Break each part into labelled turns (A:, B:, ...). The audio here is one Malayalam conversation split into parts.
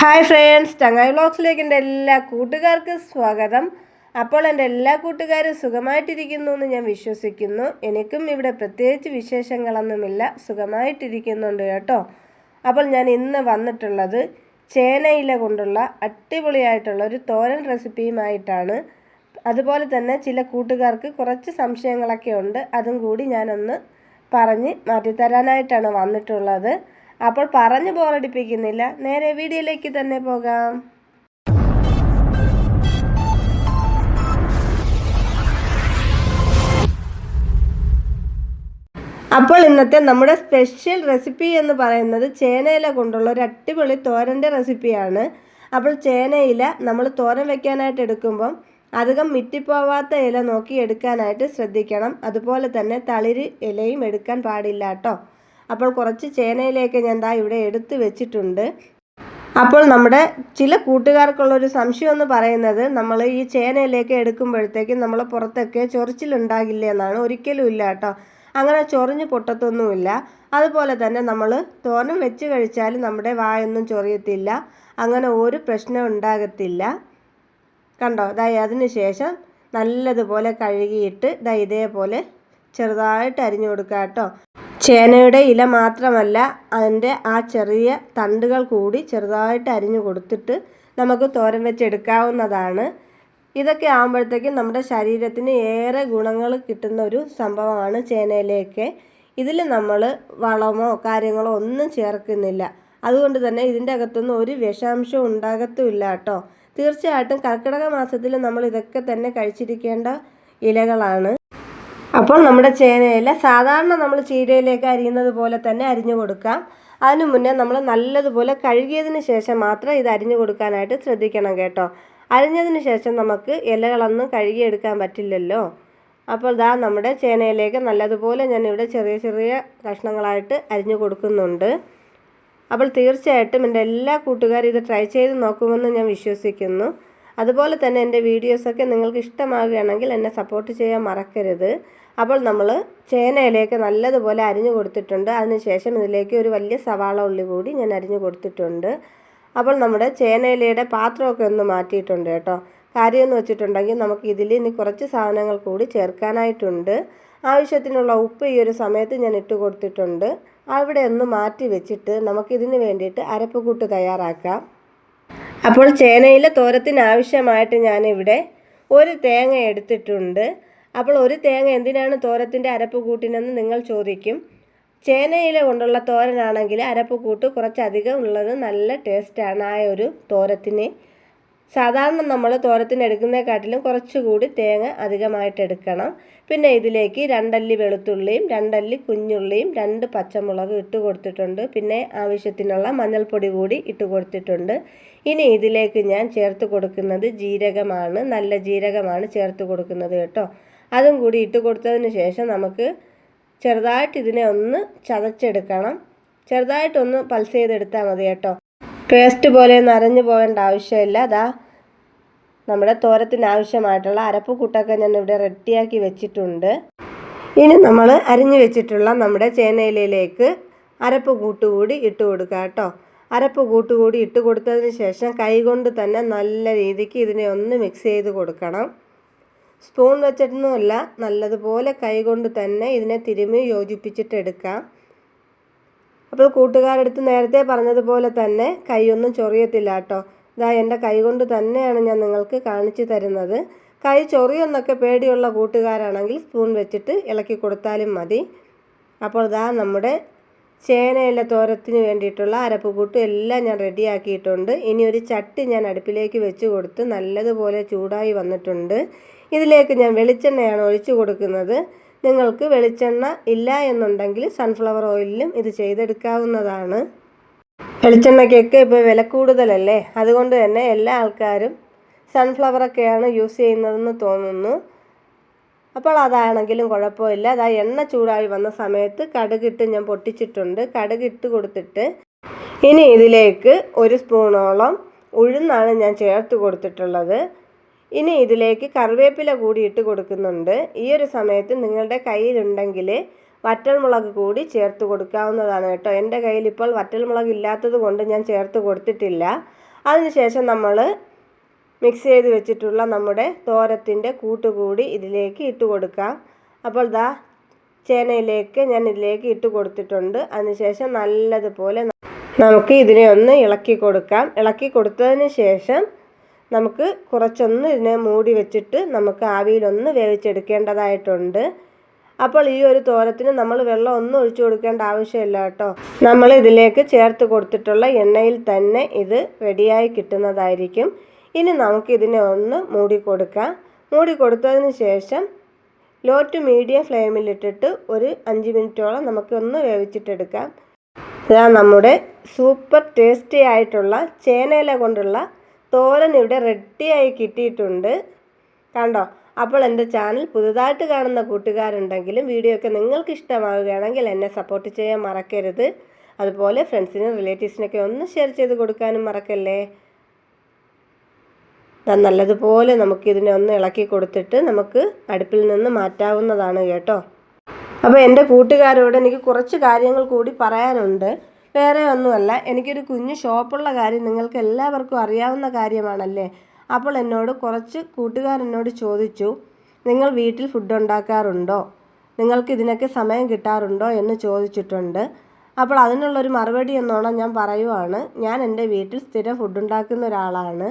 A: ഹായ് ഫ്രണ്ട്സ് ചങ്ങായി വ്ളോഗ്സിലേക്ക് എന്റെ എല്ലാ കൂട്ടുകാർക്കും സ്വാഗതം. അപ്പോൾ എന്റെ എല്ലാ കൂട്ടുകാരും സുഖമായിട്ടിരിക്കുന്നു എന്ന് ഞാൻ വിശ്വസിക്കുന്നു. എനിക്കും ഇവിടെ പ്രത്യേകിച്ച് വിശേഷങ്ങളൊന്നുമില്ല. സുഖമായിട്ടിരിക്കുന്നുണ്ട് കേട്ടോ. അപ്പോൾ ഞാൻ ഇന്ന് വന്നിട്ടുള്ളത് ചേനയില കൊണ്ടുള്ള അടിപൊളിയായിട്ടുള്ള ഒരു തോരൻ റെസിപ്പിയുമായിട്ടാണ്. അതുപോലെ തന്നെ ചില കൂട്ടുകാർക്ക് കുറച്ച് സംശയങ്ങളൊക്കെ ഉണ്ട്. അതും കൂടി ഞാനൊന്ന് പറഞ്ഞ് മാറ്റിത്തരാനായിട്ടാണ് വന്നിട്ടുള്ളത്. അപ്പോൾ പറഞ്ഞു ബോറടിപ്പിക്കുന്നില്ല നേരെ വീഡിയോയിലേക്ക് തന്നെ പോകാം. അപ്പോൾ ഇന്നത്തെ നമ്മുടെ സ്പെഷ്യൽ റെസിപ്പി എന്ന് പറയുന്നത് ചേനയില കൊണ്ടുള്ള ഒരു അടിപൊളി തോരന്റെ റെസിപ്പിയാണ് അപ്പോൾ ചേനയില നമ്മൾ തോരൻ വെക്കാനായിട്ട് എടുക്കുമ്പം അധികം മിറ്റിപ്പോവാത്ത ഇല നോക്കി എടുക്കാനായിട്ട് ശ്രദ്ധിക്കണം. അതുപോലെ തന്നെ തളിര് ഇലയും എടുക്കാൻ പാടില്ല കേട്ടോ. അപ്പോൾ കുറച്ച് ചേനയിലേക്ക് ഞാൻ ദാ ഇവിടെ എടുത്തു വെച്ചിട്ടുണ്ട്. അപ്പോൾ നമ്മുടെ ചില കൂട്ടുകാർക്കുള്ളൊരു സംശയം എന്ന് പറയുന്നത് നമ്മൾ ഈ ചേനയിലേക്ക് എടുക്കുമ്പോഴത്തേക്കും നമ്മൾ പുറത്തൊക്കെ ചൊറിച്ചിലുണ്ടാകില്ല എന്നാണ്. ഒരിക്കലും ഇല്ല കേട്ടോ. അങ്ങനെ ചൊറിഞ്ഞ് പൊട്ടത്തൊന്നുമില്ല. അതുപോലെ തന്നെ നമ്മൾ തോരൻ വെച്ച് കഴിച്ചാൽ നമ്മുടെ വായൊന്നും ചൊറിയത്തില്ല. അങ്ങനെ ഒരു പ്രശ്നം ഉണ്ടാകത്തില്ല. കണ്ടോ? ദാ അതിന് ശേഷം നല്ലതുപോലെ കഴുകിയിട്ട് ദാ ഇതേപോലെ ചെറുതായിട്ട് അരിഞ്ഞു കൊടുക്കുക കേട്ടോ. ചേനയുടെ ഇല മാത്രമല്ല അതിന്റെ ആ ചെറിയ തണ്ടുകൾ കൂടി ചെറുതായിട്ട് അരിഞ്ഞു കൊടുത്തിട്ട് നമുക്ക് തോരൻ വെച്ചെടുക്കാവുന്നതാണ്. ഇതൊക്കെ ആകുമ്പോഴത്തേക്കും നമ്മുടെ ശരീരത്തിന് ഏറെ ഗുണങ്ങൾ കിട്ടുന്ന ഒരു സംഭവമാണ് ചേനയിലേക്ക് ഇതിൽ നമ്മൾ വളമോ കാര്യങ്ങളോ ഒന്നും ചേർക്കുന്നില്ല. അതുകൊണ്ട് തന്നെ ഇതിന്റെ അകത്തൊന്നും ഒരു വിഷാംശവും ഉണ്ടാകത്തുമില്ല കേട്ടോ. തീർച്ചയായിട്ടും കർക്കിടക മാസത്തിൽ നമ്മൾ ഇതൊക്കെ തന്നെ കഴിച്ചിരിക്കേണ്ട ഇലകളാണ്. അപ്പോൾ നമ്മുടെ ചേനയില സാധാരണ നമ്മൾ ചീരയിലേക്ക് അരിയുന്നത് പോലെ തന്നെ അരിഞ്ഞു കൊടുക്കാം. അതിനു മുന്നേ നമ്മൾ നല്ലതുപോലെ കഴുകിയതിന് ശേഷം മാത്രം ഇത് അരിഞ്ഞു കൊടുക്കാനായിട്ട് ശ്രദ്ധിക്കണം കേട്ടോ. അരിഞ്ഞതിന് ശേഷം നമുക്ക് ഇലകളൊന്നും കഴുകിയെടുക്കാൻ പറ്റില്ലല്ലോ. അപ്പോൾ ദാ നമ്മുടെ ചേനയിലേക്ക് നല്ലതുപോലെ ഞാൻ ഇവിടെ ചെറിയ ചെറിയ കഷ്ണങ്ങളായിട്ട് അരിഞ്ഞു കൊടുക്കുന്നുണ്ട്. അപ്പോൾ തീർച്ചയായിട്ടും എന്റെ എല്ലാ കൂട്ടുകാരും ഇത് ട്രൈ ചെയ്ത് നോക്കുമെന്ന് ഞാൻ വിശ്വസിക്കുന്നു. അതുപോലെ തന്നെ എന്റെ വീഡിയോസൊക്കെ നിങ്ങൾക്ക് ഇഷ്ടമാകുകയാണെങ്കിൽ എന്നെ സപ്പോർട്ട് ചെയ്യാൻ മറക്കരുത്. അപ്പോൾ നമ്മൾ ചേനയിലേക്ക് നല്ലതുപോലെ അരിഞ്ഞു കൊടുത്തിട്ടുണ്ട്. അതിനുശേഷം ഇതിലേക്ക് ഒരു വലിയ സവാള ഉള്ളി കൂടി ഞാൻ അരിഞ്ഞു കൊടുത്തിട്ടുണ്ട്. അപ്പോൾ നമ്മുടെ ചേനയിലയുടെ പാത്രമൊക്കെ ഒന്ന് മാറ്റിയിട്ടുണ്ട് കേട്ടോ. കാര്യമെന്ന് വെച്ചിട്ടുണ്ടെങ്കിൽ നമുക്ക് ഇതിൽ ഇനി കുറച്ച് സാധനങ്ങൾ കൂടി ചേർക്കാനായിട്ടുണ്ട്. ആവശ്യത്തിനുള്ള ഉപ്പ് ഈ ഒരു സമയത്ത് ഞാൻ ഇട്ട് കൊടുത്തിട്ടുണ്ട്. അവിടെ ഒന്ന് മാറ്റി വെച്ചിട്ട് നമുക്കിതിന് വേണ്ടിയിട്ട് അരപ്പ് കൂട്ട് തയ്യാറാക്കാം. അപ്പോൾ ചേനയിലെ തോരത്തിന് ആവശ്യമായിട്ട് ഞാനിവിടെ ഒരു തേങ്ങ എടുത്തിട്ടുണ്ട്. അപ്പോൾ ഒരു തേങ്ങ എന്തിനാണ് തോരത്തിന്റെ അരപ്പ് കൂട്ടിനെന്ന് നിങ്ങൾ ചോദിക്കും. ചേനയില കൊണ്ടുള്ള തോരനാണെങ്കിൽ അരപ്പ് കൂട്ട് കുറച്ചധികം ഉള്ളത് നല്ല ടേസ്റ്റാണ് ആ ഒരു തോരത്തിന്. സാധാരണ നമ്മൾ തോരത്തിന് എടുക്കുന്നതിനെക്കാട്ടിലും കുറച്ചുകൂടി തേങ്ങ അധികമായിട്ട് എടുക്കണം. പിന്നെ ഇതിലേക്ക് രണ്ടല്ലി വെളുത്തുള്ളിയും രണ്ടല്ലി കുഞ്ഞുള്ളിയും രണ്ട് പച്ചമുളക് ഇട്ട് കൊടുത്തിട്ടുണ്ട്. പിന്നെ ആവശ്യത്തിനുള്ള മഞ്ഞൾപ്പൊടി കൂടി ഇട്ട് കൊടുത്തിട്ടുണ്ട്. ഇനി ഇതിലേക്ക് ഞാൻ ചേർത്ത് കൊടുക്കുന്നത് ജീരകമാണ്. നല്ല ജീരകമാണ് ചേർത്ത് കൊടുക്കുന്നത് കേട്ടോ. അതും കൂടി ഇട്ട് കൊടുത്തതിന് ശേഷം നമുക്ക് ചെറുതായിട്ട് ഇതിനെ ഒന്ന് ചതച്ചെടുക്കണം. ചെറുതായിട്ടൊന്ന് പൾസ് ചെയ്തെടുത്താൽ മതി കേട്ടോ. പേസ്റ്റ് പോലെ നരഞ്ഞു പോകേണ്ട ആവശ്യമില്ല. അതാ നമ്മുടെ തോരത്തിന് ആവശ്യമായിട്ടുള്ള അരപ്പ് കൂട്ടൊക്കെ ഞാൻ ഇവിടെ റെഡിയാക്കി വെച്ചിട്ടുണ്ട്. ഇനി നമ്മൾ അരിഞ്ഞു വെച്ചിട്ടുള്ള നമ്മുടെ ചേനയിലയിലേക്ക് അരപ്പ് കൂട്ടുകൂടി ഇട്ട് കൊടുക്കുക കേട്ടോ. അരപ്പ് കൂട്ടുകൂടി ഇട്ട് കൊടുത്തതിന് ശേഷം കൈകൊണ്ട് തന്നെ നല്ല രീതിക്ക് ഇതിനെ ഒന്ന് മിക്സ് ചെയ്ത് കൊടുക്കണം. സ്പൂൺ വെച്ചിട്ടൊന്നുമല്ല നല്ലതുപോലെ കൈകൊണ്ട് തന്നെ ഇതിനെ തിരുമ്മി യോജിപ്പിച്ചിട്ട് എടുക്കാം. അപ്പോൾ കൂട്ടുകാരെടുത്ത് നേരത്തെ പറഞ്ഞതുപോലെ തന്നെ കൈയൊന്നും ചൊറിയത്തില്ല കേട്ടോ. ഇതാ എന്റെ കൈകൊണ്ട് തന്നെയാണ് ഞാൻ നിങ്ങൾക്ക് കാണിച്ചു തരുന്നത്. കൈ ചൊറിയൊന്നൊക്കെ പേടിയുള്ള കൂട്ടുകാരാണെങ്കിൽ സ്പൂൺ വെച്ചിട്ട് ഇളക്കി കൊടുത്താലും മതി. അപ്പോൾ ഇതാ നമ്മുടെ ചേനയില തോരത്തിന് വേണ്ടിയിട്ടുള്ള അരപ്പ് കൂട്ടും എല്ലാം ഞാൻ റെഡിയാക്കിയിട്ടുണ്ട്. ഇനി ഒരു ചട്ടി ഞാൻ അടുപ്പിലേക്ക് വെച്ച് കൊടുത്ത് നല്ലതുപോലെ ചൂടായി വന്നിട്ടുണ്ട്. ഇതിലേക്ക് ഞാൻ വെളിച്ചെണ്ണയാണ് ഒഴിച്ചു കൊടുക്കുന്നത്. നിങ്ങൾക്ക് വെളിച്ചെണ്ണ ഇല്ല എന്നുണ്ടെങ്കിൽ സൺഫ്ലവർ ഓയിലിലും ഇത് ചെയ്തെടുക്കാവുന്നതാണ്. വെളിച്ചെണ്ണയ്ക്കൊക്കെ ഇപ്പോൾ വില കൂടുതലല്ലേ? അതുകൊണ്ട് തന്നെ എല്ലാ ആൾക്കാരും സൺഫ്ലവറൊക്കെയാണ് യൂസ് ചെയ്യുന്നതെന്ന് തോന്നുന്നു. അപ്പോൾ അതാണെങ്കിലും കുഴപ്പമില്ല. അത് ആ എണ്ണ ചൂടായി വന്ന സമയത്ത് കടുകിട്ട് ഞാൻ പൊട്ടിച്ചിട്ടുണ്ട്. കടുകിട്ട് കൊടുത്തിട്ട് ഇനി ഇതിലേക്ക് ഒരു സ്പൂണോളം ഉഴുന്നാണ് ഞാൻ ചേർത്ത് കൊടുത്തിട്ടുള്ളത്. ഇനി ഇതിലേക്ക് കറിവേപ്പില കൂടി ഇട്ട് കൊടുക്കുന്നുണ്ട്. ഈ ഒരു സമയത്ത് നിങ്ങളുടെ കയ്യിലുണ്ടെങ്കിൽ വറ്റൽമുളക് കൂടി ചേർത്ത് കൊടുക്കാവുന്നതാണ് കേട്ടോ. എന്റെ കയ്യിൽ ഇപ്പോൾ വറ്റൽമുളക് ഇല്ലാത്തത് കൊണ്ട് ഞാൻ ചേർത്ത് കൊടുത്തിട്ടില്ല. അതിനുശേഷം നമ്മൾ മിക്സ് ചെയ്ത് വെച്ചിട്ടുള്ള നമ്മുടെ തോരത്തിന്റെ കൂട്ടുകൂടി ഇതിലേക്ക് ഇട്ട് കൊടുക്കാം. അപ്പോൾ ദാ ചേനയിലേക്ക് ഞാൻ ഇതിലേക്ക് ഇട്ട് കൊടുത്തിട്ടുണ്ട്. അതിനുശേഷം നല്ലതുപോലെ നമുക്ക് ഇതിനെ ഒന്ന് ഇളക്കി കൊടുക്കാം. ഇളക്കി കൊടുത്തതിന് ശേഷം നമുക്ക് കുറച്ചൊന്ന് ഇതിനെ മൂടി വെച്ചിട്ട് നമുക്ക് ആവിയിലൊന്ന് വേവിച്ചെടുക്കേണ്ടതായിട്ടുണ്ട്. അപ്പോൾ ഈ ഒരു തോരത്തിന് നമ്മൾ വെള്ളം ഒന്നും ഒഴിച്ചു കൊടുക്കേണ്ട ആവശ്യമില്ല കേട്ടോ. നമ്മൾ ഇതിലേക്ക് ചേർത്ത് കൊടുത്തിട്ടുള്ള എണ്ണയിൽ തന്നെ ഇത് റെഡിയായി കിട്ടുന്നതായിരിക്കും. ഇനി നമുക്ക് ഇതിനെ ഒന്ന് മൂടി കൊടുക്കാം. മൂടി കൊടുത്തതിന് ശേഷം ലോ ടു മീഡിയം ഫ്ലെയിമിലിട്ടിട്ട് ഒരു അഞ്ച് മിനിറ്റോളം നമുക്കൊന്ന് വേവിച്ചിട്ടെടുക്കാം. ഇതാ നമ്മുടെ സൂപ്പർ ടേസ്റ്റി ആയിട്ടുള്ള ചേനയില കൊണ്ടുള്ള തോരൻ ഇവിടെ റെഡിയായി കിട്ടിയിട്ടുണ്ട്. കണ്ടോ? അപ്പോൾ എന്റെ ചാനൽ പുതുതായിട്ട് കാണുന്ന കൂട്ടുകാരുണ്ടെങ്കിലും വീഡിയോ ഒക്കെ നിങ്ങൾക്ക് ഇഷ്ടമാവുകയാണെങ്കിൽ എന്നെ സപ്പോർട്ട് ചെയ്യാൻ മറക്കരുത്. അതുപോലെ ഫ്രണ്ട്സിനും റിലേറ്റീവ്സിനൊക്കെ ഒന്ന് ഷെയർ ചെയ്ത് കൊടുക്കാനും മറക്കല്ലേ? നല്ലതുപോലെ നമുക്കിതിനെ ഒന്ന് ഇളക്കി കൊടുത്തിട്ട് നമുക്ക് അടുപ്പിൽ നിന്ന് മാറ്റാവുന്നതാണ് കേട്ടോ. അപ്പോൾ എന്റെ കൂട്ടുകാരോട് എനിക്ക് കുറച്ച് കാര്യങ്ങൾ കൂടി പറയാനുണ്ട്. വേറെ ഒന്നുമല്ല. എനിക്കൊരു കുഞ്ഞു ഷോപ്പുള്ള കാര്യം നിങ്ങൾക്ക് എല്ലാവർക്കും അറിയാവുന്ന കാര്യമാണല്ലേ? അപ്പോൾ എന്നോട് കുറച്ച് കൂട്ടുകാരെന്നോട് ചോദിച്ചു നിങ്ങൾ വീട്ടിൽ ഫുഡ് ഉണ്ടാക്കാറുണ്ടോ? നിങ്ങൾക്ക് ഇതിനൊക്കെ സമയം കിട്ടാറുണ്ടോ? എന്ന് ചോദിച്ചിട്ടുണ്ട്. അപ്പോൾ അതിനുള്ളൊരു മറുപടി എന്നോണം ഞാൻ പറയുവാണ് ഞാൻ എന്റെ വീട്ടിൽ സ്ഥിരം ഫുഡ് ഉണ്ടാക്കുന്ന ഒരാളാണ്.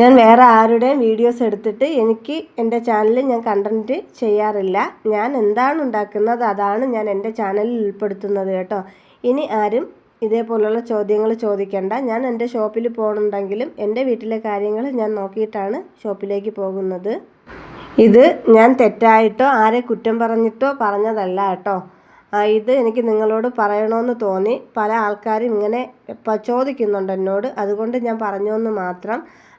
A: ഞാൻ വേറെ ആരുടെയും വീഡിയോസ് എടുത്തിട്ട് എനിക്ക് എന്റെ ചാനലിൽ ഞാൻ കണ്ടന്റ് ചെയ്യാറില്ല. ഞാൻ എന്താണ് ഉണ്ടാക്കുന്നത് അതാണ് ഞാൻ എന്റെ ചാനലിൽ ഉൾപ്പെടുത്തുന്നത് കേട്ടോ. ഇനി ആരും ഇതേപോലുള്ള ചോദ്യങ്ങൾ ചോദിക്കേണ്ട. ഞാൻ എന്റെ ഷോപ്പിൽ പോകണമെങ്കിലും എന്റെ വീട്ടിലെ കാര്യങ്ങൾ ഞാൻ നോക്കിയിട്ടാണ് ഷോപ്പിലേക്ക് പോകുന്നത്. ഇത് ഞാൻ തെറ്റായിട്ടോ ആരെ കുറ്റം പറഞ്ഞിട്ടോ പറഞ്ഞതല്ല കേട്ടോ. ഇത് എനിക്ക് നിങ്ങളോട് പറയണമെന്ന് തോന്നി. പല ആൾക്കാരും ഇങ്ങനെ ചോദിക്കുന്നുണ്ട് എന്നോട്. അതുകൊണ്ട് ഞാൻ പറഞ്ഞു എന്ന് മാത്രം.